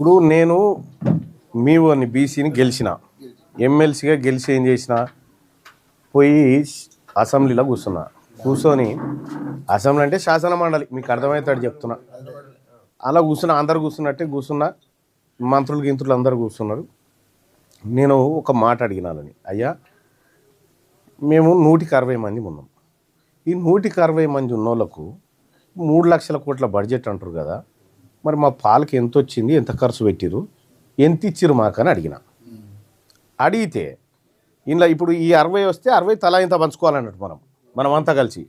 ఇప్పుడు నేను మీ ఓని బీసీని గెలిచిన ఎమ్మెల్సీగా గెలిచి ఏం చేసిన పోయి అసెంబ్లీలో కూర్చున్నా. కూర్చొని అసెంబ్లీ అంటే శాసన మండలి మీకు అర్థమవుతాడు చెప్తున్నా. అలా కూర్చున్నా అందరు కూర్చున్నట్టే కూర్చున్నా మంత్రులు గింత్రులు అందరు కూర్చున్నారు. నేను ఒక మాట అడిగినాలని అయ్యా మేము నూటికి అరవై మంది ఉన్నాం. ఈ నూటికి అరవై మంది ఉన్నోళ్ళకు మూడు లక్షల కోట్ల బడ్జెట్ అంటారు కదా మరి మా పాలకి ఎంత వచ్చింది ఎంత ఖర్చు పెట్టిరు ఎంత ఇచ్చిరు మాకని అడిగిన. అడిగితే ఇంట్లో ఇప్పుడు ఈ అరవై వస్తే అరవై తలా ఇంత పంచుకోవాలన్నట్టు మనం. మనం అంతా కలిసి.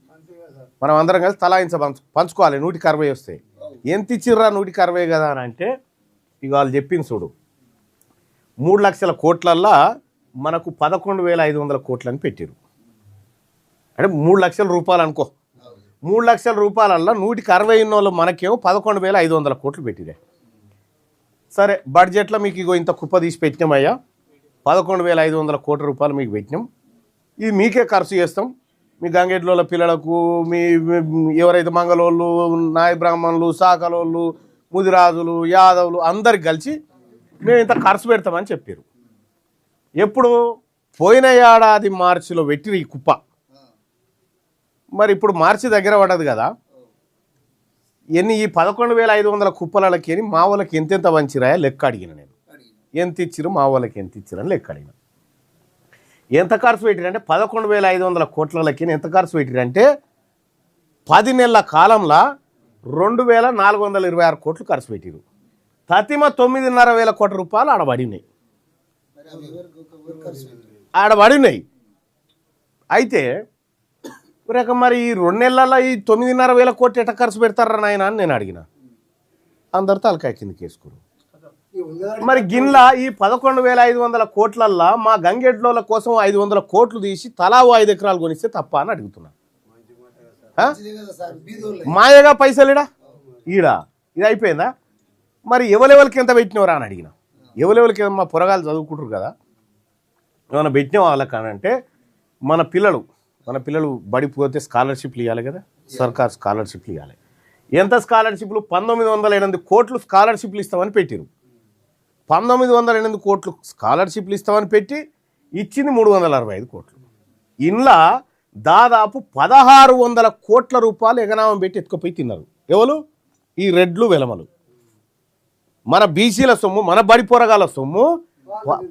మనం అందరం కలిసి తలా ఇంత పంచు పంచుకోవాలి. నూటికి అరవై వస్తే. ఎంత ఇచ్చిర్రా నూటికి అరవై కదా అని అంటే ఇక వాళ్ళు చెప్పింది చూడు. మూడు లక్షల కోట్లల్లా మనకు పదకొండు వేల ఐదు వందల కోట్లని పెట్టారు అంటే మూడు లక్షల రూపాయలు అనుకో. మూడు లక్షల రూపాయలల్లో నూటికి అరవై ఉన్నోళ్ళు మనకేమో పదకొండు వేల ఐదు వందల కోట్లు పెట్టిరే. సరే బడ్జెట్లో మీకు ఇగో ఇంత కుప్ప తీసి పెట్టినామయ్యా. పదకొండు వేల ఐదు వందల కోట్ల రూపాయలు మీకు పెట్టినాం. ఇది మీకే ఖర్చు చేస్తాం. మీ గంగెడ్ల పిల్లలకు మీ మీ- ఎవరైతే మంగళోళ్ళు నాయ బ్రాహ్మణులు సాకలోళ్ళు ముదిరాజులు యాదవులు అందరికి కలిసి మేము ఇంత ఖర్చు పెడతామని చెప్పారు ఎప్పుడు పోయిన ఏడాది మార్చిలో పెట్టిరు ఈ కుప్ప. మరి ఇప్పుడు మార్చి దగ్గర పడదు కదా. ఎన్ని ఈ పదకొండు వేల ఐదు వందల కుప్పలకి అని మా వాళ్ళకి ఎంతెంత వంచిరాయా లెక్క అడిగిన నేను. ఎంత ఇచ్చిరు మా వాళ్ళకి ఎంత ఇచ్చిరని లెక్క అడిగిన. ఎంత ఖర్చు పెట్టిరంటే పదకొండు వేల ఐదు వందల కోట్లకి ఎంత ఖర్చు పెట్టిరంటే పది నెలల కాలంలో రెండు వేల నాలుగు వందల ఇరవై ఆరు కోట్లు ఖర్చు పెట్టిరు తతిమ తొమ్మిదిన్నర వేల కోట్ల రూపాయలు ఆడ పడినాయి. ఆడ పడినాయి. అయితే రేక మరి ఈ రెండు నెలల్లో ఈ తొమ్మిదిన్నర వేల కోట్లు ఎట్ట ఖర్చు పెడతారా నాయన అని నేను అడిగిన. అందరు తలకాయ కిందకి వేసుకురు మరి గిన్లా ఈ పదకొండు వేల ఐదు వందల కోట్లల్లా మా గంగెడ్లోల కోసం ఐదు వందల కోట్లు తీసి తలా ఐదు ఎకరాలు కొనిస్తే తప్ప అని అడుగుతున్నా. మాయగా పైసలుడా ఈడ? ఇది అయిపోయిందా? మరి ఎవలెవలకి ఎంత పెట్టినవరా అని అడిగిన. ఎవలెవలకి మా పొరగాలు చదువుకుంటారు కదా. ఏమైనా పెట్టిన వాళ్ళకి మన పిల్లలు మన పిల్లలు బడిపోతే స్కాలర్షిప్లు ఇవ్వాలి కదా? సర్కార్ స్కాలర్షిప్లు ఇవ్వాలి ఎంత స్కాలర్షిప్లు? పంతొమ్మిది వందల ఎనిమిది కోట్లు స్కాలర్షిప్లు ఇస్తామని పెట్టిరు. పంతొమ్మిది వందల ఎనిమిది కోట్లు స్కాలర్షిప్లు ఇస్తామని పెట్టి ఇచ్చింది మూడు వందల అరవై ఐదు కోట్లు. ఇంట్లో దాదాపు పదహారు వందల కోట్ల రూపాయలు ఎగనామం పెట్టి ఎత్తుకుపోయి తిన్నారు. ఎవరు? ఈ రెడ్లు వెలమలు. మన బీసీల సొమ్ము మన బడి పొరగాల సొమ్ము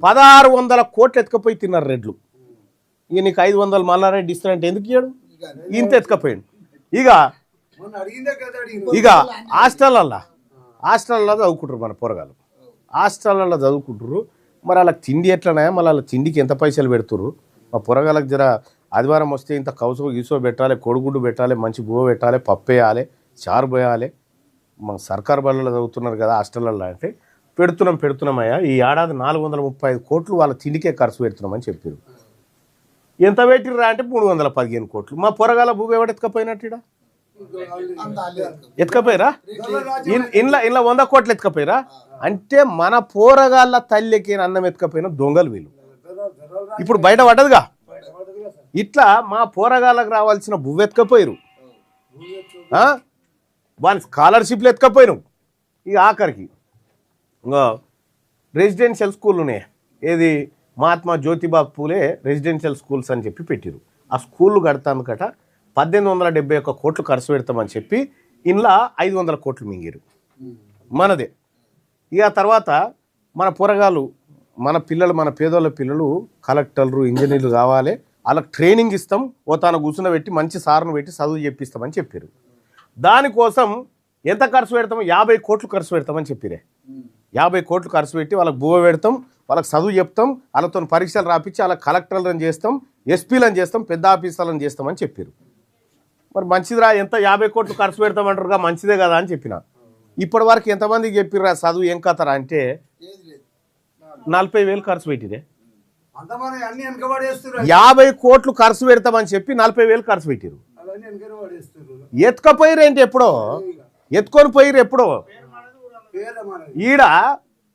పదహారు వందల కోట్లు ఎత్తుకుపోయి తిన్నారు రెడ్లు. ఇక నీకు ఐదు వందలు మల్లారెడ్డి ఇస్తానంటే ఎందుకు ఇయ్యాడు? ఇంత ఎత్తుకపోయాడు. ఇక ఇక హాస్టల్లల్లా హాస్టల్లో చదువుకుంటారు మన పోరగాలు హాస్టల్లో చదువుకుంటారు మరి వాళ్ళకి తిండి ఎట్లనే మళ్ళీ వాళ్ళ తిండికి ఎంత పైసలు పెడుతురు మా పొరగాళ్ళకి జర ఆదివారం వస్తే ఇంత కౌసో గీసో పెట్టాలి కొడుగుడ్డు పెట్టాలి మంచి బువ్వ పెట్టాలి పప్పు వేయాలి చారు పోయాలి. మా సర్కార్ బళ్ళలో చదువుతున్నారు కదా హాస్టల్లో అంటే పెడుతున్నాం పెడుతున్నామయ్యా ఈ ఏడాది నాలుగు వందల ముప్పై ఐదు కోట్లు వాళ్ళ తిండికే ఖర్చు పెడుతున్నామని చెప్పారు ఎంత పెట్టిర్రా అంటే మూడు వందల పదిహేను కోట్లు. మా పొరగాల భూమి ఎవడు ఎత్తుకపోయినట్టు ఈడ? ఎత్తుకపోయారా? ఇన్- ఇంట్లో ఇంట్లో వంద కోట్లు ఎత్తుకపోయారా? అంటే మన పోరగాళ్ళ తల్లికి అన్నం ఎత్తుకపోయిన దొంగలు వీళ్ళు. ఇప్పుడు బయట పడ్డదుగా? ఇట్లా మా పోరగాళ్ళకు రావాల్సిన బువ్వ ఎత్తుకపోయారు. వాళ్ళ స్కాలర్షిప్లు ఎత్తుకపోయినావు ఇక ఆఖరికి. రెసిడెన్షియల్ స్కూల్ ఉన్నాయి. ఏది? మహాత్మా జ్యోతిబా పూలే రెసిడెన్షియల్ స్కూల్స్ అని చెప్పి పెట్టిరు ఆ స్కూళ్ళు కడతాందుకట పద్దెనిమిది వందల డెబ్బై ఒక్క కోట్లు ఖర్చు పెడతామని చెప్పి ఇంట్లో ఐదు వందల కోట్లు మింగిరు మనదే. ఇక తర్వాత మన పొరగాలు మన పిల్లలు మన పేదోళ్ళ పిల్లలు కలెక్టర్లు ఇంజనీర్లు కావాలి. వాళ్ళకి ట్రైనింగ్ ఇస్తాం. ఓ తాను కూర్చునబెట్టి మంచి సార్ను పెట్టి చదువు చెప్పిస్తామని చెప్పారు దానికోసం ఎంత ఖర్చు పెడతామో యాభై కోట్లు ఖర్చు పెడతామని చెప్పిరే యాభై కోట్లు ఖర్చు పెట్టి వాళ్ళకి బువ్వ పెడతాం వాళ్ళకి చదువు చెప్తాం వాళ్ళతో పరీక్షలు రాపించి వాళ్ళకి కలెక్టర్లను చేస్తాం ఎస్పీలను చేస్తాం పెద్ద ఆఫీసర్లను చేస్తామని చెప్పారు మరి మంచిదిరా ఎంత యాభై కోట్లు ఖర్చు పెడతామంటారుగా మంచిదే కదా అని చెప్పిన. ఇప్పటి వరకు ఎంతమందికి చెప్పిర్రా చదువు ఏం కథరా అంటే నలభై వేలు ఖర్చు పెట్టిరే. వెనకబడేస్తున్నారు యాభై కోట్లు ఖర్చు పెడతామని చెప్పి నలభై వేలు ఖర్చు పెట్టిరు అవన్నీ వెనకబడేస్తున్నారు ఎత్తుకపోయిరు ఏంటి ఎప్పుడో? ఎత్తుకొని పోయిరు ఎప్పుడో? ఈడ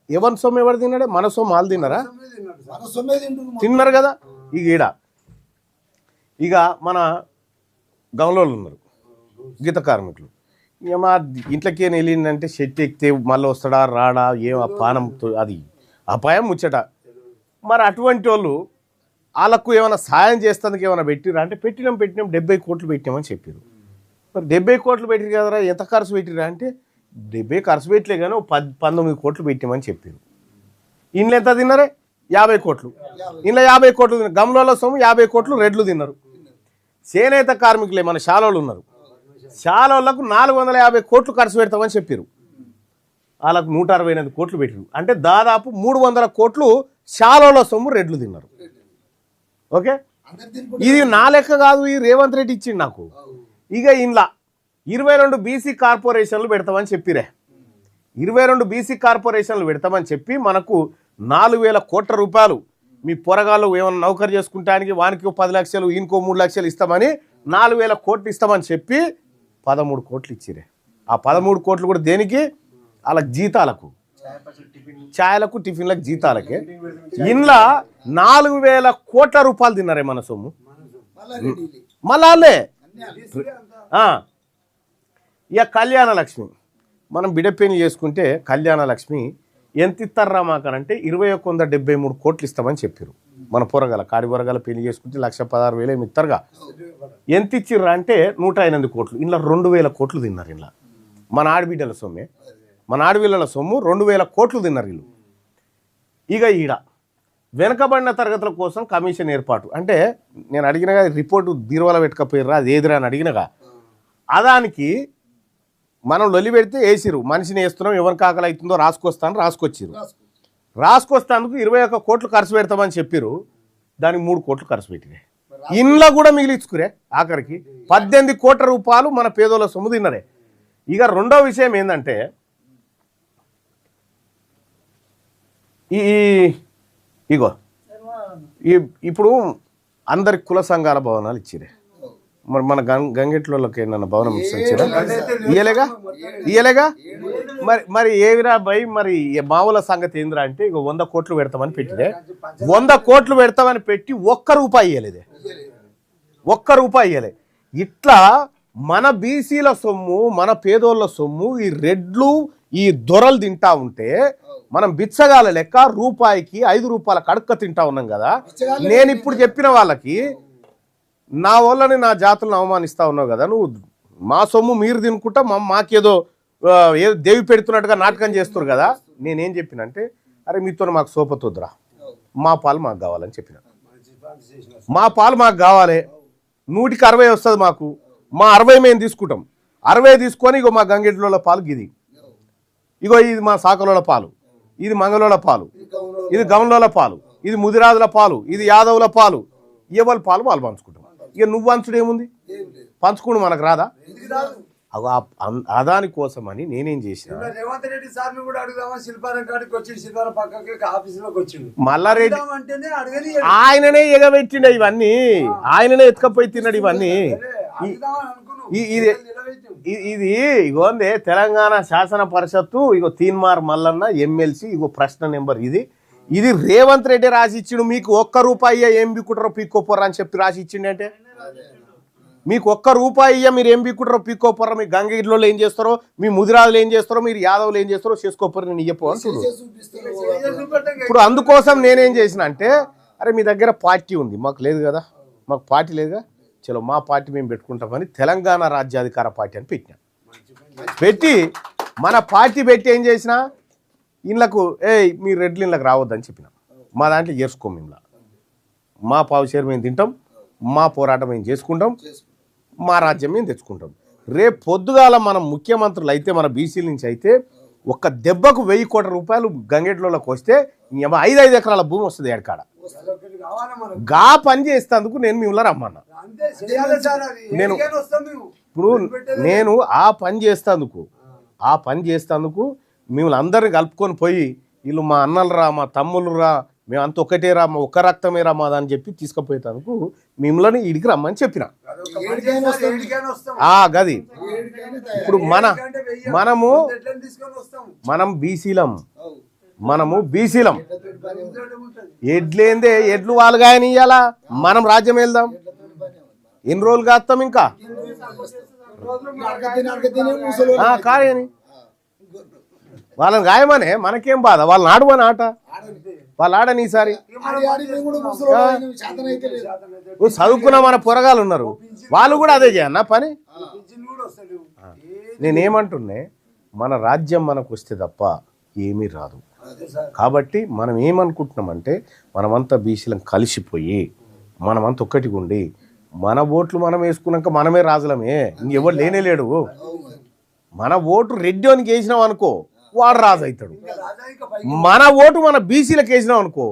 ఎవరి సొమ్ము ఎవరు తిన్నాడే? మన సొమ్ము వాళ్ళు తిన్నారా? తిన్నారు కదా? ఇక ఈడ. ఇక మన గమలోళ్ళు ఉన్నారు. గీత కార్మికులు. ఇక మా ఇంట్లోకి వెళ్ళిందంటే షెట్ ఎక్కితే మళ్ళీ వస్తాడా రాడా ఏం ఆ పానం అది అపాయం ముచ్చట. మరి అటువంటి వాళ్ళు వాళ్ళకు ఏమైనా సాయం చేస్తానికి ఏమైనా పెట్టిరా? అంటే పెట్టినాం పెట్టినాం డెబ్బై కోట్లు పెట్టినామని చెప్పారు మరి డెబ్బై కోట్లు పెట్టిరు కదరా? ఎంత ఖర్చు పెట్టిరా అంటే డెబ్బై ఖర్చు పెట్టలే కానీ పద్ పంతొమ్మిది కోట్లు పెట్టామని చెప్పారు. ఇంట్లో ఎంత తిన్నారే? యాభై కోట్లు. ఇంట్లో యాభై కోట్లు తిన్నారు. గమలలో సొమ్ము యాభై కోట్లు రెడ్లు తిన్నారు. చేనేత కార్మికులే మన శాలోళ్ళు ఉన్నారు. శాలోళ్ళకు నాలుగు వందల యాభై కోట్లు ఖర్చు పెడతామని చెప్పారు. వాళ్ళకు నూట అరవై ఎనిమిది కోట్లు పెట్టారు. అంటే దాదాపు మూడు వందల కోట్లు శాలోల సొమ్ము రెడ్లు తిన్నారు. ఓకే? ఇది నా లెక్క కాదు ఈ రేవంత్ రెడ్డి ఇచ్చిండు నాకు. ఇక ఇంట్లో ఇరవై రెండు బీసీ కార్పొరేషన్లు పెడతామని చెప్పిరే. ఇరవై రెండు బీసీ కార్పొరేషన్లు పెడతామని చెప్పి మనకు నాలుగు వేల కోట్ల రూపాయలు మీ పొరగాళ్ళు ఏమైనా నౌకరు చేసుకుంటానికి వానికి పది లక్షలు ఇంకో మూడు లక్షలు ఇస్తామని నాలుగు వేల కోట్లు ఇస్తామని చెప్పి పదమూడు కోట్లు ఇచ్చిరే. ఆ పదమూడు కోట్లు కూడా దేనికి? వాళ్ళకి జీతాలకు. ఛాయలకు టిఫిన్లకు జీతాలకే. ఇంట్లో నాలుగు వేల కోట్ల రూపాయలు తిన్నారే మన సొమ్ము. మళ్ళా. ఇక కళ్యాణ లక్ష్మి. మనం బిడపేని చేసుకుంటే కళ్యాణ లక్ష్మి ఎంత ఇస్తారా మాకనంటే ఇరవై ఒక్క వంద డెబ్బై మూడు కోట్లు ఇస్తామని చెప్పారు మన పొరగల కాడి పొరగల పెళ్ళి చేసుకుంటే లక్ష పదహారు వేలు ఏమి ఇస్తారుగా? ఎంత ఇచ్చిర్రా అంటే నూట ఎనిమిది కోట్లు. ఇంట్లో రెండు వేల కోట్లు తిన్నారు ఇలా మన ఆడబిడ్డల సొమ్మే. మన ఆడబిడ్డల సొమ్ము రెండు వేల కోట్లు తిన్నారు వీళ్ళు. ఇక ఈడ వెనకబడిన తరగతుల కోసం కమిషన్ ఏర్పాటు. అంటే నేను అడిగినగా రిపోర్టు బీరువాల పెట్టుకపోయిర్రా అది ఏదిరా అని అడిగినగా అదానికి మనం లొల్లి పెడితే వేసిరు మనిషిని వేస్తున్నాం ఎవరికి ఆకలి అవుతుందో రాసుకొస్తాను రాసుకొచ్చిరు. రాసుకొస్తానికి ఇరవై ఒక్క కోట్లు ఖర్చు పెడతామని చెప్పిరు దానికి మూడు కోట్లు ఖర్చు పెట్టిరే ఇంట్లో కూడా మిగిలించుకురే ఆఖరికి. పద్దెనిమిది కోట్ల రూపాయలు మన పేదోళ్ళ సొమ్ము తిన్నరే. ఇక రెండో విషయం ఏంటంటే ఈ ఈ- ఇగో ఈ ఇప్పుడు అందరి కుల సంఘాల భవనాలు ఇచ్చిరే మరి మన గంగెట్లకి ఏమన్నా భవనం ఇచ్చారా ఇయ్యలేగా? ఇయ్యలేగా? మరి మరి ఏవిరా భయ్? మరి ఈ మామూల సంగతి ఏందిరా అంటే ఇక వంద కోట్లు పెడతామని పెట్టిదే. వంద కోట్లు పెడతామని పెట్టి ఒక్క రూపాయి ఇయ్యలేదే. ఒక్క రూపాయి ఇయ్యలే. ఇట్లా మన బీసీల సొమ్ము మన పేదోళ్ళ సొమ్ము ఈ రెడ్లు ఈ దొరలు తింటా ఉంటే మనం బిచ్చగాల లెక్క రూపాయికి ఐదు రూపాయల కడుక్క తింటా ఉన్నాం కదా. నేను ఇప్పుడు చెప్పిన వాళ్ళకి నా వల్లని నా జాతులను అవమానిస్తా ఉన్నావు కదా నువ్వు మా సొమ్ము మీరు తినుకుంటా మా మాకేదో ఏదో దేవి పెడుతున్నట్టుగా నాటకం చేస్తున్నారు కదా. నేనేం చెప్పినంటే అరే మీతో మాకు సోపతొద్దురా. మా పాలు మాకు కావాలని చెప్పిన. మా పాలు మాకు కావాలి. నూటికి అరవై వస్తుంది మాకు. మా అరవై మేము తీసుకుంటాం. అరవై తీసుకొని ఇగో మా గంగెడ్ల పాలు గిది. ఇగో ఇది మా సాకలోల పాలు. ఇది మంగళోల పాలు. ఇది గమలోల పాలు. ఇది ముదిరాజుల పాలు. ఇది యాదవుల పాలు. ఎవరి పాలు వాళ్ళు పంచుకుంటాం. ఇక నువ్వు పంచుడు ఏముంది? పంచుకోడు మనకు రాదా? అదాని కోసమని నేనేం చేసిన? రేవంత్ రెడ్డి సార్ని కూడా అడుగుదామా? శిల్పారం కాడికి వచ్చిండు శిల్పారం పక్కకి ఆఫీసులోకి వచ్చిండు. మల్లారెడ్డి ఆయననే ఎగబెట్టిండ ఇవన్నీ. ఆయననే ఎత్తుకపోయి తిన్నాడు ఇవన్నీ. ఇది ఇది ఇగోంది తెలంగాణ శాసన పరిషత్తు ఇగో తీన్మార్ మల్లన్న ఎమ్మెల్సీ ఇగో ప్రశ్న నెంబర్ ఇది. ఇది రేవంత్ రెడ్డి రాసి ఇచ్చిండు మీకు ఒక్క రూపాయి ఏం బిక్కుటారో పీక్కోపోర్రా అని చెప్పి రాసి ఇచ్చిండు అంటే మీకు ఒక్క రూపాయి ఇయ్య మీరు ఏం బిక్కుటారో పీక్కోపోర్రా. మీ గంగగిరిలో ఏం చేస్తారో మీ ముదిరాజులు ఏం చేస్తారో మీరు యాదవులు ఏం చేస్తారో చేసుకోపోరు నేను ఇయ్యపో ఇప్పుడు అందుకోసం నేనేం చేసిన అంటే అరే మీ దగ్గర పార్టీ ఉంది మాకు లేదు కదా మాకు పార్టీ లేదుగా చలో మా పార్టీ మేము పెట్టుకుంటామని తెలంగాణ రాజ్యాధికార పార్టీ అని పెట్టినా. పెట్టి మన పార్టీ పెట్టి ఏం చేసిన ఇళ్ళకు ఏ మీ రెడ్లు ఇళ్ళకి రావద్దని చెప్పిన. మా దాంట్లో చేసుకోం ఇంట్లో మా పావు షేర్ మేము తింటాం మా పోరాటం మేము చేసుకుంటాం? మా రాజ్యం మేము తెచ్చుకుంటాం? రేపు పొద్దుగాల మనం ముఖ్యమంత్రులు అయితే మన బీసీల నుంచి అయితే ఒక్క దెబ్బకు వెయ్యి కోట్ల రూపాయలు గంగెట్లోకి వస్తే ఐదు ఐదు ఎకరాల భూమి వస్తుంది మనకు గా పని చేస్తేందుకు నేను మిమ్మల్ని రమ్మన్నా. నేను- ఇప్పుడు నేను ఆ పని చేస్తేందుకు ఆ పని చేస్తేందుకు మిమ్మల్ని అందరిని కలుపుకొని పోయి వీళ్ళు మా అన్నలు రా మా తమ్ముళ్ళు రా మేము అంత ఒకటే రా ఒక్క రక్తమే రా అని చెప్పి తీసుకుపోయేందుకు మిమ్మల్ని ఇడికి రమ్మని చెప్పిన. ఆ గది. ఇప్పుడు మన మనము మనం బీసీలం. మనము బీసీలం. ఎడ్లేందే ఎడ్లు వాళ్ళు కానీ ఇయ్యాలా మనం రాజ్యం వెళ్దాం. ఎన్ని రోజులు కాస్తాం ఇంకా? అడగతిని కాయని వాళ్ళని గాయమనే మనకేం బాధ? వాళ్ళని ఆడమని ఆట. వాళ్ళు ఆడని ఈసారి చదువుకున్న మన పొరగాలు ఉన్నారు వాళ్ళు కూడా అదే చేయన్న పని? నేనేమంటున్నే మన రాజ్యం మనకు వస్తే తప్ప ఏమీ రాదు. కాబట్టి మనం ఏమనుకుంటున్నామంటే మనమంతా బీసీలం కలిసిపోయి మనమంతా ఒక్కటిగా ఉండి మన ఓట్లు మనం వేసుకున్నాక మనమే రాజులమే. ఇంకెవరు లేనే లేడు. మన ఓటు రెడ్డికి వేసినాం అనుకో వాడు రాజు అవుతాడు. మన ఓటు మన బీసీలకు వేసినాం అనుకో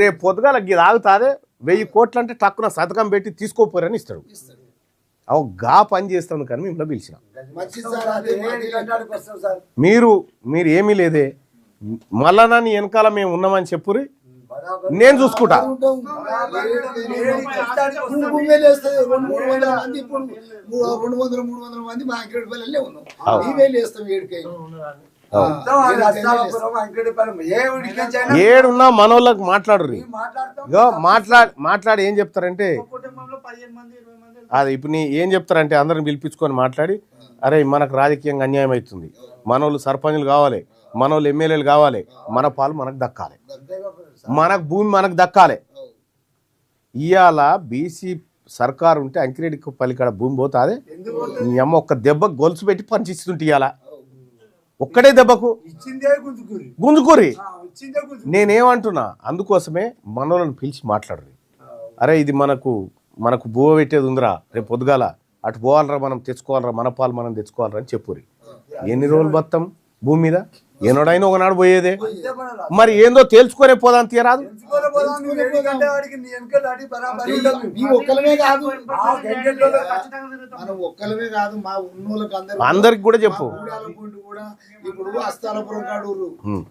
రేపు పొద్దుగాల ఇది ఆగుతాదే వెయ్యి కోట్లు అంటే టక్కున శతకం పెట్టి తీసుకోపోరని ఇస్తాడు. అవు గా పని చేస్తాను కానీ మిమ్మల్ని పిలిచిన. మీరు మీరు ఏమీ లేదే. మళ్ళా నీ వెనకాల మేము ఉన్నామని చెప్పురి. బరాబర్ నేను చూసుకుంటా. రెండు వందల మూడు వందల మంది మా ఉన్నాం. ఏడుకై ఏడున్నా మనోళ్ళకి మాట్లాడతాం. ఇగో మాట్లాడి మాట్లాడి ఏం చెప్తారంటే అది ఇప్పుడు నీ ఏం చెప్తారంటే అందరిని పిలిపించుకొని మాట్లాడి అరే మనకు రాజకీయంగా అన్యాయం అవుతుంది. మనోళ్ళు సర్పంచులు కావాలి మనోళ్ళు ఎమ్మెల్యేలు కావాలి మన పాలు మనకు దక్కాలి. మనకు భూమి మనకు దక్కాలి. ఇవాళ బీసీ సర్కారు ఉంటే అంకిరెడ్డికి పలికాడ భూమి పోతాదే? ఎందుకు పోతుంది? నీ అమ్మ ఒక్క దెబ్బ గొలుసు పెట్టి పనిచిస్తుంటే ఇవాళ ఒక్కడే దెబ్బకు? గుంజుకురి. నేనేమంటున్నా అందుకోసమే మనోళ్ళని పిలిచి మాట్లాడరు. అరే ఇది మనకు మనకు బువ పెట్టేది ఉందిరా రేపు పొద్దుగాల అటు పోవాలరా మనం తెచ్చుకోవాలరా మన పాలు మనం తెచ్చుకోవాలరా అని చెప్పురి ఎన్ని రోజులు బతాం? భూమి మీద? ఏనాడైనా ఒకనాడు పోయేదే. మరి ఏందో తేల్చుకునే పోదాం అందరు అందరికి కూడా చెప్పు. ఇప్పుడు అస్తాలపురం కాడూరు.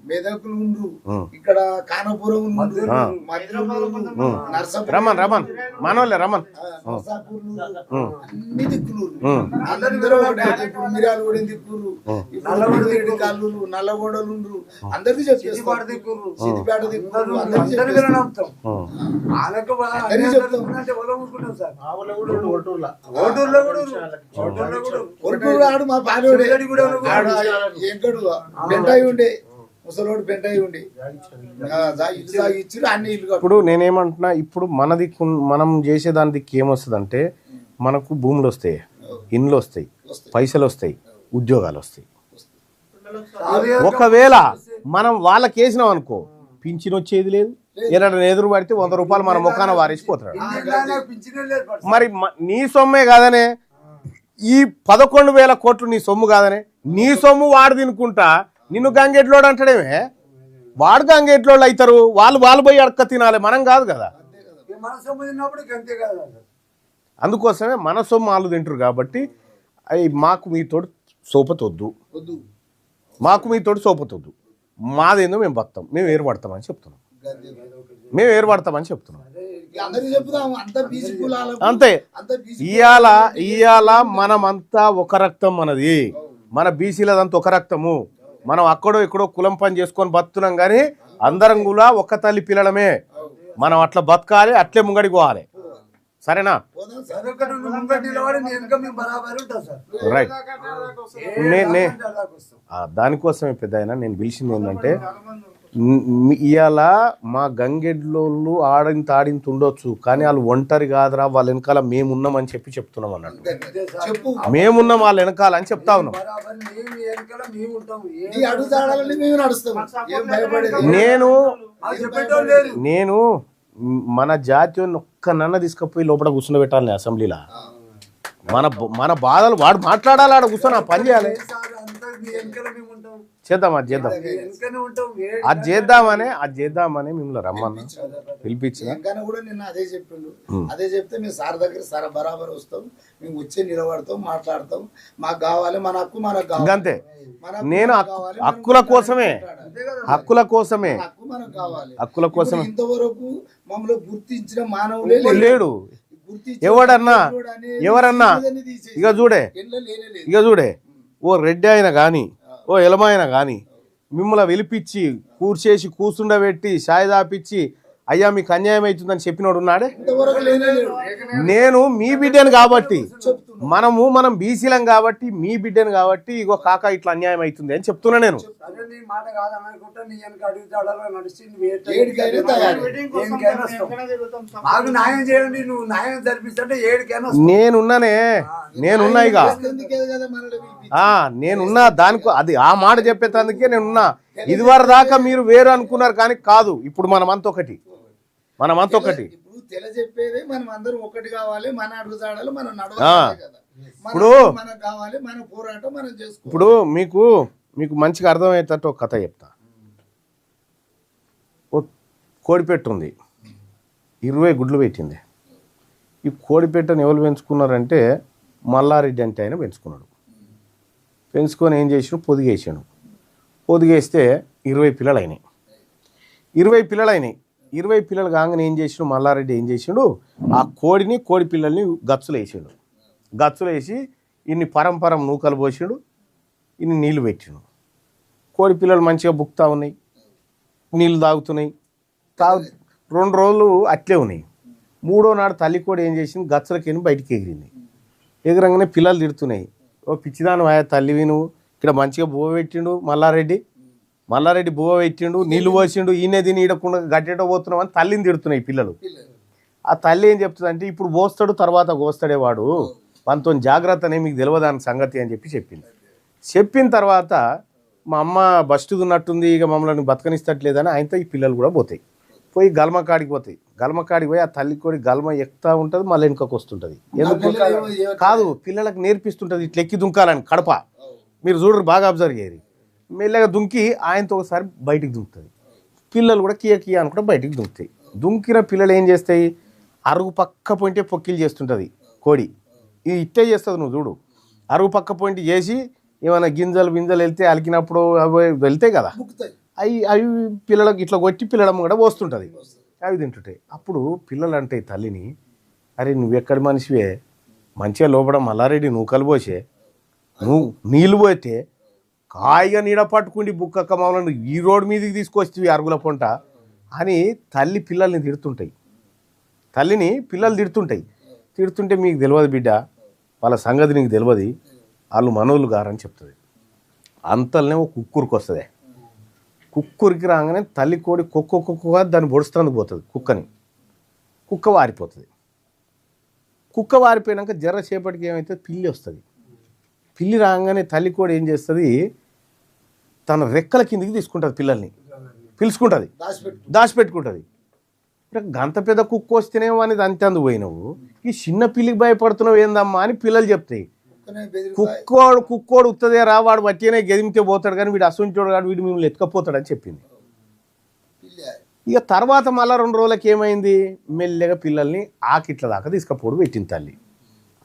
మెదకులు ఉండ్రు. ఇక్కడ కానపురం రమన్ రమన్. మనోళ్ళే రమన్. అన్ని దిక్కులు. అందరూ మిరాలు కూడా రెడ్డి కాళ్ళు నల్లగొండలు ఉండ్రు అందరికీ చెప్పేస్తారు. సిద్దిపేట అందరికీ చెప్తాం. ఆడు మా ఎంకడు బెంటాయి ఉండే. ముసలోడు బెంటాయి ఉండే. ఆ, దా- ఇల్లు దాగి ఇచ్చిరు అన్ని ఇల్లు కట్టు ఇప్పుడు నేనేమంటున్నా ఇప్పుడు మన దిక్కు మనం చేసే దాని దిక్కు ఏమొస్తుందంటే మనకు భూములు వస్తాయి ఇండ్లు వస్తాయి పైసలు వస్తాయి ఉద్యోగాలు వస్తాయి. ఒకవేళ మనం వాళ్ళకి వేసినాం అనుకో పింఛన్ వచ్చేది లేదు. ఏదైనా ఎదురు పడితే వంద రూపాయలు మన ముఖాన వారేసిపోతాడు. మరి నీ సొమ్మే కాదనే ఈ పదకొండు వేల కోట్లు నీ సొమ్ము కాదనే నీ సొమ్ము వాడు తినుకుంటా నిన్ను గంగెట్లోడు అంటాడేమే. వాడు గంగెట్లోళ్ళు అవుతారు వాళ్ళు వాళ్ళు పోయి అడక్క తినాలి మనం కాదు కదా. అందుకోసమే మన సొమ్ము వాళ్ళు తింటారు కాబట్టి అవి మాకు మీతోటి సోపతొద్దు. మాకు మీతోటి సోపతొద్దు మాదేందో మేము బతాం. మేము ఏర్పడతామని చెప్తున్నాం. మేము ఏర్పడతామని చెప్తున్నాం. అంతే. ఇయాల ఇయాల మనమంతా ఒక రక్తం మనది. మన బీసీలదంతా ఒక రక్తము. మనం అక్కడో ఇక్కడో కులం పని చేసుకొని బతున్నాం కానీ అందరం కూడా ఒక్క తల్లి పిల్లలమే. మనం అట్లా బతకాలి అట్లే ముంగడికి పోవాలి. సరేనా? రైట్ దానికోసమే పెద్ద ఆయన నేను పిలిచింది ఏంటంటే ఇవాళ మా గంగెడ్లోళ్ళు ఆడింత ఆడింత ఉండొచ్చు కానీ వాళ్ళు ఒంటరి కాదురా వాళ్ళ వెనకాల మేమున్నామని చెప్పి చెప్తున్నాం అన్నట్టు. మేమున్నాం వాళ్ళ వెనకాల అని చెప్తా ఉన్నాం. నేను నేను మన జాతీయం ఒక్క నన్న తీసుకుపోయి లోపల కూర్చుండబెట్టాలి అసెంబ్లీలో. మన మన బాధలు వాడు మాట్లాడాలి ఆడ కూర్చొని ఆ పని చేయాలి. చేద్దాం అది చేద్దాం. అది చేద్దామనే అది చేద్దామని మిమ్మల్ని రమ్మన్నా. పిలిపించిన. కూడా నిన్న అదే చెప్పిండు. అదే చెప్తే మేము సార్ దగ్గర సార్ బరాబర్ వస్తాం. మేము వచ్చి నిలబడతాం మాట్లాడతాం. మాకు కావాలి మన హక్కు మనకు కావాలి. అంతే నేను హక్కుల కోసమే. హక్కుల కోసమే. మన హక్కు మనకు కావాలి. హక్కుల కోసమే. ఇంతవరకు మమ్మల్ని గుర్తించిన మానవులే. లేడు. ఎవడన్నా? ఎవరన్నా. ఇక చూడే. ఇక చూడే. ఓ రెడ్డి అయినా కానీ ఓ ఎలమ అయినా కానీ మిమ్మల్ని వెలిపించి కూర్చేసి కూర్చుండబెట్టి షాయి దాపిచ్చి అయ్యా మీకు అన్యాయం అవుతుందని చెప్పినోడు ఉన్నాడే? నేను మీ బిడ్డను కాబట్టి మనము మనం బీసీలం కాబట్టి మీ బిడ్డను కాబట్టి ఇగో కాక ఇట్లా అన్యాయం అవుతుంది అని చెప్తున్నా నేను. నేనున్నానే. నేనున్నా ఇక. నేనున్నా దానికి అది ఆ మాట చెప్పేటందుకే నేనున్నా. ఇదివరకు దాకా మీరు వేరు అనుకున్నారు కానీ కాదు. ఇప్పుడు మనమంత ఒకటి మనమంత ఒకటి ఇప్పుడు తెల చెప్పేది మనం అందరం ఒకటి కావాలి మన అడుగుతాడాలి మనం ఆ. నడవాలి కదా. మన ఇప్పుడు- మనకు కావాలి మన పోరాటం మనం చేసుకోవాలి. ఇప్పుడు మీకు మీకు మంచిగా అర్థమయ్యేటట్టు ఒక కథ చెప్తా. ఓ కోడిపెట్టు ఉంది. ఇరవై గుడ్లు పెట్టింది. ఈ కోడిపెట్టను ఎవరు పెంచుకున్నారంటే మల్లారెడ్డి అంటే ఆయన పెంచుకున్నాడు. పెంచుకొని ఏం చేసాడు? పొదిగేసాడు. పొదిగేస్తే ఇరవై పిల్లలు అయినాయి ఇరవై పిల్లలు అయినాయి ఇరవై పిల్లలు కాగానే ఏం చేసాడు? మల్లారెడ్డి ఏం చేసాడు? ఆ కోడిని కోడి పిల్లల్ని గచ్చులు వేసాడు. గచ్చులు వేసి ఇన్ని పరంపరం నూకలు పోసాడు ఇన్ని నీళ్ళు పెట్టాడు. కోడి పిల్లలు మంచిగా బుక్తా ఉన్నాయి నీళ్ళు తాగుతున్నాయి. తాగు రెండు రోజులు అట్లే ఉన్నాయి. మూడో నాడు తల్లి కోడి ఏం చేసింది? గచ్చలకి బయటికి ఎగిరింది. ఎగరంగానే పిల్లలు తిడుతున్నాయి. ఓ పిచ్చిదాని ఆయా తల్లివి నువ్వు. ఇక్కడ మంచిగా బోబెట్టిండు పెట్టిండు మల్లారెడ్డి. మల్లారెడ్డి బువ్వ పెట్టిండు నీళ్ళు పోసిండు ఈయనే తిని ఈడకుండా గట్టేట పోతున్నావు అని తల్లిని తిడుతున్నాయి పిల్లలు. ఆ తల్లి ఏం చెప్తుంది అంటే ఇప్పుడు పోస్తాడు తర్వాత కోస్తాడే వాడు. మనతో జాగ్రత్త అనే మీకు తెలియదు దాని సంగతి అని చెప్పి చెప్పింది. చెప్పిన తర్వాత మా అమ్మ బస్టు ఉన్నట్టుంది ఇక మమ్మల్ని బతకనిస్తట్లేదని ఆయనతో ఈ పిల్లలు కూడా పోతాయి. పోయి గల్మ కాడికి పోతాయి. గల్మ కాడికి పోయి ఆ తల్లి కోడి గల్మ ఎక్కుతా ఉంటుంది మళ్ళీ వెనుకకు వస్తుంటుంది. ఎందుకు? కాదు పిల్లలకు నేర్పిస్తుంటుంది ఇట్లా ఎక్కి దుంకాలని కడప. మీరు చూడరు బాగా అబ్జర్వ్ చేయరు. మెల్లగా దుంకి ఆయనతో ఒకసారి బయటికి దుంకుతుంది పిల్లలు కూడా కియ కియ అని కూడా బయటికి దుంకుతాయి. దుంకిన పిల్లలు ఏం చేస్తాయి? అరుగు పక్క పోయింటే పొక్కిలు చేస్తుంటుంది కోడి. ఇది ఇట్టే చేస్తుంది నువ్వు చూడు. అరుగు పక్క పోయింటి చేసి ఏమైనా గింజలు బింజలు వెళ్తే అలికినప్పుడు అవి వెళ్తాయి కదా. అవి అవి పిల్లలకు ఇట్లా కొట్టి పిల్లడం కూడా పోస్తుంటుంది. అవి తింటుంటాయి. అప్పుడు పిల్లలు అంటే తల్లిని అరే నువ్వు ఎక్కడి మనిషివే? మంచిగా లోపల మల్లారెడ్డి నువ్వు కలిపోసే నువ్వు నీళ్ళు పోతే కాయిగా నీడ పట్టుకుండి బుక్కక్క మమ్మల్ని ఈ రోడ్డు మీదకి తీసుకొచ్చి అరుగుల పొంట. అని తల్లి పిల్లల్ని తిడుతుంటాయి. తల్లిని పిల్లలు తిడుతుంటాయి. తిడుతుంటే మీకు తెలియదు బిడ్డ వాళ్ళ సంగతి నీకు తెలియదు. వాళ్ళు మనోళ్ళు గారని చెప్తుంది. అంతలనే ఒక కుక్కురికి వస్తుంది. కుక్కురికి రాగానే తల్లి కోడి కుక్క కుక్కగా దాన్ని పొడుస్తుంది పోతుంది కుక్కని. కుక్క వారిపోతుంది. కుక్క వారిపోయినాక జర సేపటికి ఏమైతే పిల్లి వస్తుంది. పిల్లి రాగానే తల్లి కోడి ఏం చేస్తుంది? తన రెక్కల కిందికి తీసుకుంటుంది పిల్లల్ని. పిలుచుకుంటుంది. దాచిపెట్టు దాచిపెట్టుకుంటుంది గంత పెద్ద కుక్క వస్తేనేమో అని అంతే పోయినావు. ఈ చిన్న పిల్లికి భయపడుతున్నావు ఏందమ్మా అని పిల్లలు చెప్తాయి. కుక్కోడు కుక్కోడు ఉత్తదే రా వాడు వట్టినే గెదిమితే పోతాడు కానీ వీడు అసంచోడు కాడు వీడు మిమ్మల్ని ఎత్తుకపోతాడు అని చెప్పింది. ఇక తర్వాత మళ్ళీ రెండు రోజులకి ఏమైంది? మెల్లగా పిల్లల్ని ఆకిట్ల దాకా తీసుకపోడు పెట్టింది తల్లి.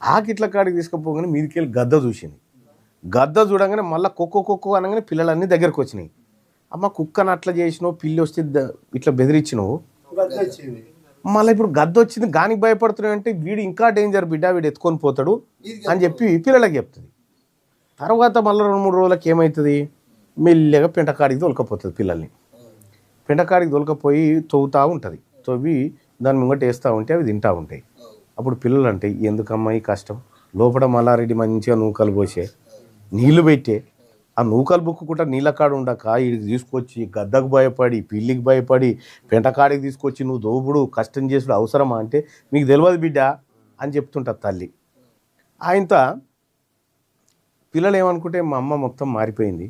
ఆకిట్ల కాడికి తీసుకుపోగానే మీదికి వెళ్ళి గద్ద చూసింది. గద్ద చూడగానే మళ్ళీ కుక్క కుక్క అనగానే పిల్లలన్నీ దగ్గరకు వచ్చినాయి. అమ్మ కుక్కను అట్లా చేసినావు పిల్లి వస్తే ఇట్లా బెదిరించినావు. మళ్ళీ ఇప్పుడు గద్ద వచ్చింది గానికి భయపడుతున్నావు అంటే వీడు ఇంకా డేంజర్ బిడ్డ వీడు ఎత్తుకొని పోతాడు అని చెప్పి పిల్లలకి చెప్తుంది. తర్వాత మళ్ళీ రెండు మూడు రోజులకి ఏమవుతుంది మెల్లగా పెంటకాడికి తొలకపోతుంది పిల్లల్ని. పెంటకాడికి తొలకపోయి తవ్వుతూ ఉంటుంది. తవ్వి దాని ముంగట వేస్తూ ఉంటే అవి తింటూ ఉంటాయి. అప్పుడు పిల్లలు అంటే ఎందుకమ్మా ఈ కష్టం? లోపల మల్లారెడ్డి మంచిగా నూకలు పోసే నీళ్ళు పెట్టే ఆ నూకలు బుక్కుకుంటా నీళ్ళ కాడ ఉండక వీడికి తీసుకొచ్చి గద్దకు భయపడి పిల్లికి భయపడి పెంటకాడికి తీసుకొచ్చి నువ్వు దోపుడు కష్టం చేసుడు అవసరమా అంటే మీకు తెలియదు బిడ్డ అని చెప్తుంటుంది తల్లి. ఆయనత పిల్లలు ఏమనుకుంటే మా అమ్మ మొత్తం మారిపోయింది?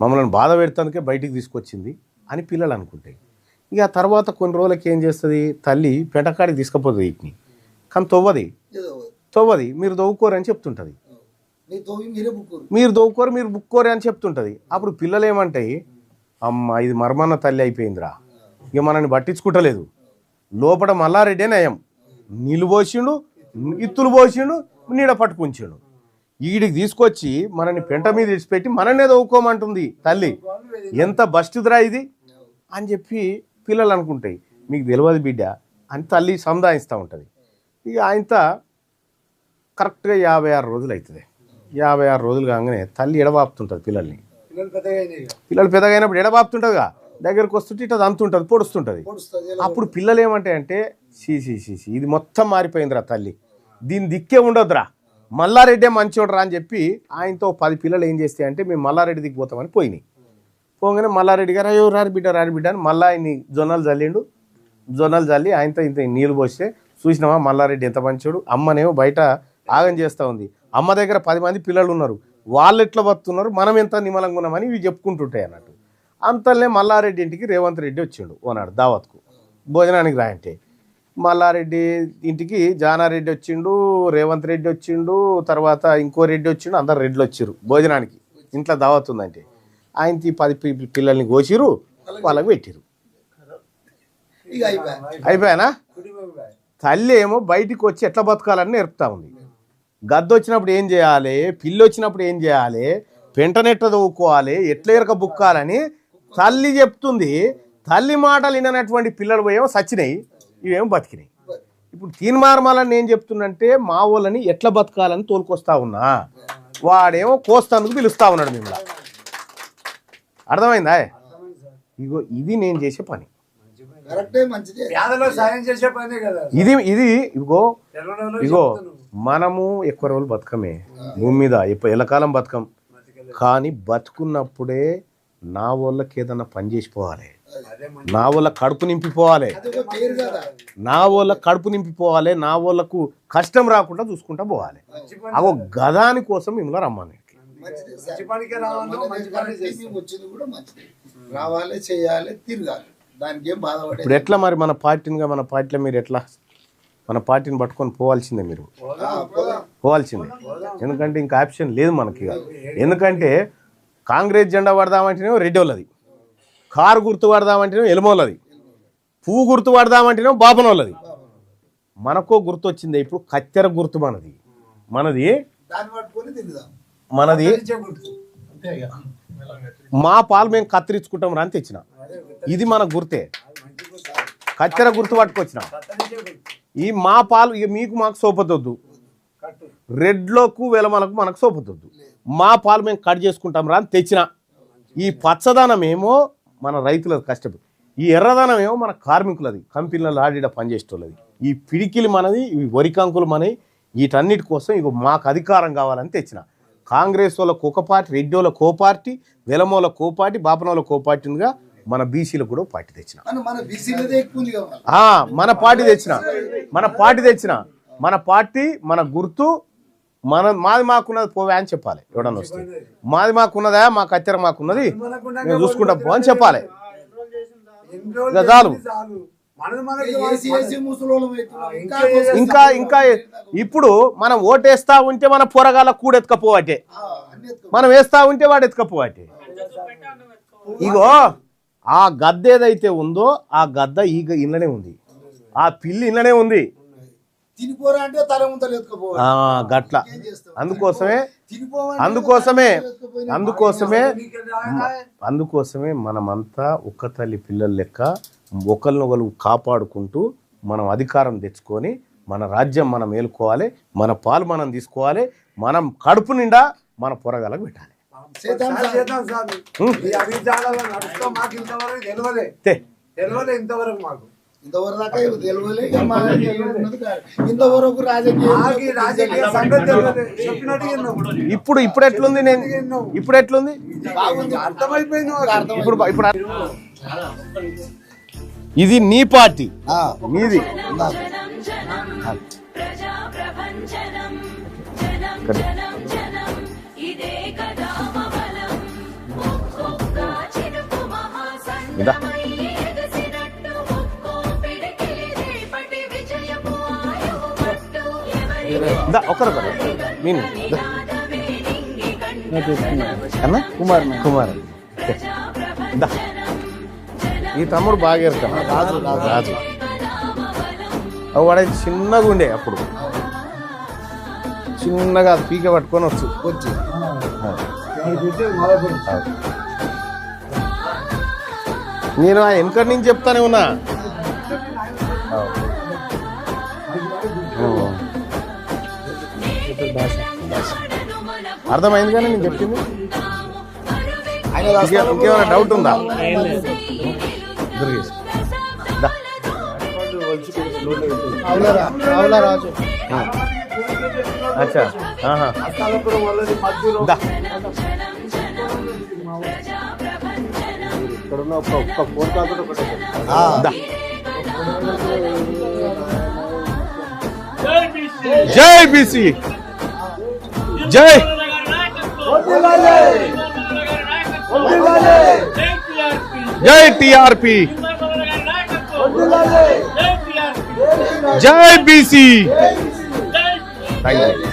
మమ్మల్ని బాధ పెడతానికే బయటికి తీసుకొచ్చింది అని పిల్లలు అనుకుంటాయి. ఇక ఆ తర్వాత కొన్ని రోజులకి ఏం చేస్తుంది? తల్లి పెంటకాడికి తీసుకుపోతుంది వీటిని. కానీ తవ్వది. తవ్వది. మీరు దవ్వుకోరని చెప్తుంటుంది. మీరే బుక్కురు మీరు బుక్కోరు అని చెప్తుంటుంది. అప్పుడు పిల్లలు ఏమంటాయి అమ్మ ఇది మర్మన్న తల్లి అయిపోయిందిరా. ఇక మనల్ని పట్టించుకుంటలేదు. లోపల మల్లారెడ్డే నయం నీళ్ళు పోసిండు ఇత్తులు పోసిండు నీడ పట్టుకుంచిండు. ఈడికి తీసుకొచ్చి మనని పెంట మీద ఇడిచిపెట్టి మననే దవ్వుకోమంటుంది తల్లి. ఎంత బస్టుదిరా ఇది? అని చెప్పి పిల్లలు అనుకుంటాయి. మీకు తెలియదు బిడ్డ అని తల్లి సముదాయిస్తూ ఉంటుంది. ఇక ఆయనత కరెక్ట్గా యాభై ఆరు రోజులు అవుతుంది యాభై ఆరు రోజులు కాగానే తల్లి ఎడబాపుతుంటుంది పిల్లల్ని. పిల్లలు పెద్దగా అయినాయి ఇక. పిల్లలు పెద్దగా అయినప్పుడు ఎడబాపుతుంటుందిగా. దగ్గరకు వస్తుంటే ఇట్లా అంతుంటుంది పొడుస్తుంటుంది. అప్పుడు పిల్లలు ఏమంటాయంటే సీ సీ సీ సీ ఇది మొత్తం మారిపోయిందిరా తల్లి. దీని దిక్కే ఉండొద్దురా. మల్లారెడ్డే మంచోడరా అని చెప్పి ఆయనతో పది పిల్లలు ఏం చేస్తాయంటే మేము మల్లారెడ్డి దిక్కు పోతామని పోయినాయి. పోగానే మల్లారెడ్డి గారు అయ్యో రారి బిడ్డ రారి బిడ్డ అని మళ్ళా ఆయన్ని జొన్నలు చల్లిండు జొన్నలు చల్లి ఆయనతో ఇంత నీళ్ళు పోస్తే చూసినావా మల్లారెడ్డి ఎంత మంచోడు అమ్మనేమో బయట ఆగం చేస్తూ ఉంది. అమ్మ దగ్గర పది మంది పిల్లలు ఉన్నారు వాళ్ళు ఎట్లా బతున్నారు మనం ఎంత నిమ్మలంగా ఉన్నామని ఇవి చెప్పుకుంటుంటాయి అన్నట్టు. అంతలే మల్లారెడ్డి ఇంటికి రేవంత్ రెడ్డి వచ్చిండు ఓనాడు దావత్కు. భోజనానికి రాయంటే. మల్లారెడ్డి ఇంటికి జానారెడ్డి వచ్చిండు రేవంత్ రెడ్డి వచ్చిండు తర్వాత ఇంకో రెడ్డి వచ్చిండు అందరు రెడ్లు వచ్చిర్రు భోజనానికి. ఇంట్లో దావత్ ఉందంటే. ఆయన ఈ పది పిల్లల్ని కోసిరు వాళ్ళకి పెట్టిరు అయిపోయానా. తల్లి ఏమో బయటికి వచ్చి ఎట్లా బతకాలని నేర్పుతా ఉంది. గద్ద వచ్చినప్పుడు ఏం చేయాలి? పిల్లి వచ్చినప్పుడు ఏం చేయాలి? పెంటనెట్ట దవ్వుకోవాలి ఎట్లా ఎరక బుక్కాలని తల్లి చెప్తుంది. తల్లి మాటలు విననటువంటి పిల్లలు పోయేమో సచ్చినాయి ఇవేమో బతికినాయి. ఇప్పుడు తీన్మార్మాలని ఏం చెప్తున్నంటే మా వాళ్ళని ఎట్లా బతకాలని తోలుకొస్తా ఉన్నా. వాడేమో కోస్తానికి పిలుస్తా ఉన్నాడు మిమ్మల్ని. అర్థమైందా? ఇగో ఇది నేను చేసే పని. కరెక్టే మంచిదే. పేదలో సాయం చేసే పనే కదా. ఇది ఇది ఇగో ఇగో. మనము ఎక్కువ రోజులు బతకమే. భూమి మీద ఎప్ప- ఎల్లకాలం బతకం. కానీ బతుకున్నప్పుడే నా వాళ్ళకి ఏదన్నా పని చేసిపోవాలి. నా వాళ్ళ కడుపు నింపిపోవాలి. నా వాళ్ళ కడుపు నింపిపోవాలి. నా వాళ్ళకు కష్టం రాకుండా చూసుకుంటా పోవాలి. అగో గదాని కోసం మిమ్మల్ని రమ్మని. రావాలో చేయాలి తిరగాలి. దానికి ఇప్పుడు ఎట్లా మరి మన పార్టీనిగా మన పార్టీలో మీరు ఎట్లా మన పార్టీని పట్టుకొని పోవాల్సిందే మీరు. పోవాల్సిందే. ఎందుకంటే ఇంకా ఆప్షన్ లేదు మనకి. ఎందుకంటే కాంగ్రెస్ జెండా పడదామంటేనే రెడ్డి వాళ్ళది. కారు గుర్తు పడదామంటేనే ఎలుమోళ్ళది పువ్వు గుర్తు పడదామంటేనే బాపనోళ్ళది మనకో గుర్తు వచ్చింది. ఇప్పుడు కత్తెర గుర్తు మనది. మనది మనది. మా పాలు మేము కత్తిరించుకుంటాం రా అని తెచ్చిన. ఇది మన గుర్తే. కత్తెర గుర్తు పట్టుకొచ్చిన. ఈ మా పాలు ఇక మీకు మాకు సోపతొద్దు రెడ్లోకు వెలమలకు మనకు సోపతొద్దు మా పాలు మేము కట్ చేసుకుంటాం రా అని తెచ్చిన. ఈ పచ్చదనం ఏమో మన రైతులది కష్టపడి. ఈ ఎర్రదనం ఏమో మన కార్మికులది కంపెనీలలో ఆడిడ పనిచేసేటోళ్ళది. ఈ పిడికిలి మనది ఇవి వరికంకులు మనవి వీటన్నిటి కోసం ఇక మాకు అధికారం కావాలని తెచ్చిన. కాంగ్రెస్ వాళ్ళకు ఒక పార్టీ రెడ్డి వాళ్ళకు ఓ పార్టీ వెలమోల కో పార్టీ బాపనోళ్ళ కో పార్టీ ఉందిగా. మన బీసీలకు కూడా పార్టీ తెచ్చిన. మన మన బీసీలదే ఎక్కువ ఉంది కదా ఆ, మన పార్టీ తెచ్చిన. మన పార్టీ తెచ్చిన. మన పార్టీ మన గుర్తు మన మాది మాకున్నది పోవే అని చెప్పాలి. ఎవడన్నా వస్తే. మాది మాకున్నదా? మా కత్తెర మాకున్నది? మేము చూసుకుంటాం పో అని చెప్పాలి. చాలు. ఇంకా ఇంకా ఇప్పుడు మనం ఓటేస్తా ఉంటే మన పొరగాల ఎత్తుకో. మనం వేస్తా ఉంటే వాడు ఎత్తుకపోవటే. ఇగో ఆ గద్ద ఏదైతే ఉందో ఆ గద్ద ఈ ఇళ్ళనే ఉంది. ఆ పిల్లి ఇళ్ళనే ఉంది. గట్ల. అందుకోసమే అందుకోసమే అందుకోసమే. అందుకోసమే మనమంతా ఒక్క తల్లి పిల్లల లెక్క ఒకరినొకరు కాపాడుకుంటూ మనం అధికారం తెచ్చుకొని మన రాజ్యం మనం మేలుకోవాలి మన పాలు మనం తీసుకోవాలి మనం కడుపు నిండా మన పొరగాలకు పెట్టాలి. ఇంతవరకు మాకు. ఇంతవరకు దాకా తెలియలే. ఇంతవరకు రాజకీయ. ఇప్పుడు ఇప్పుడు ఎట్లుంది నేను? ఇప్పుడు ఎట్లుంది? బాగుంది. అర్థమైపోయింది ఇప్పుడు ఇప్పుడు ఇది నీ పార్టీ. నీది. జనం ఎవరి దా ఒకరొకరు మీను అన్న కుమార్ కుమార్ దా. ఈ తమ్ముడు బాగా ఎరుకన్న రాజు రాజు వాడైతే చిన్నగా ఉండే అప్పుడు చిన్నగా అది పీక పట్టుకొని వచ్చు వచ్చి నేను ఆ వెనకటి నుంచి చెప్తానే ఉన్నా. అర్థమైంది కానీ నేను చెప్పింది? ఇంకేమైనా డౌట్ ఉందా? దుర్గేష్ అచ్చా ఆహా. అక్కాలపురం వాళ్ళది మధ్యలో దా. ఇక్కడున్న ఒక్క ఒక్క ఫోన్ కాల్ కూడా ఒకటే ఆ, దా. జై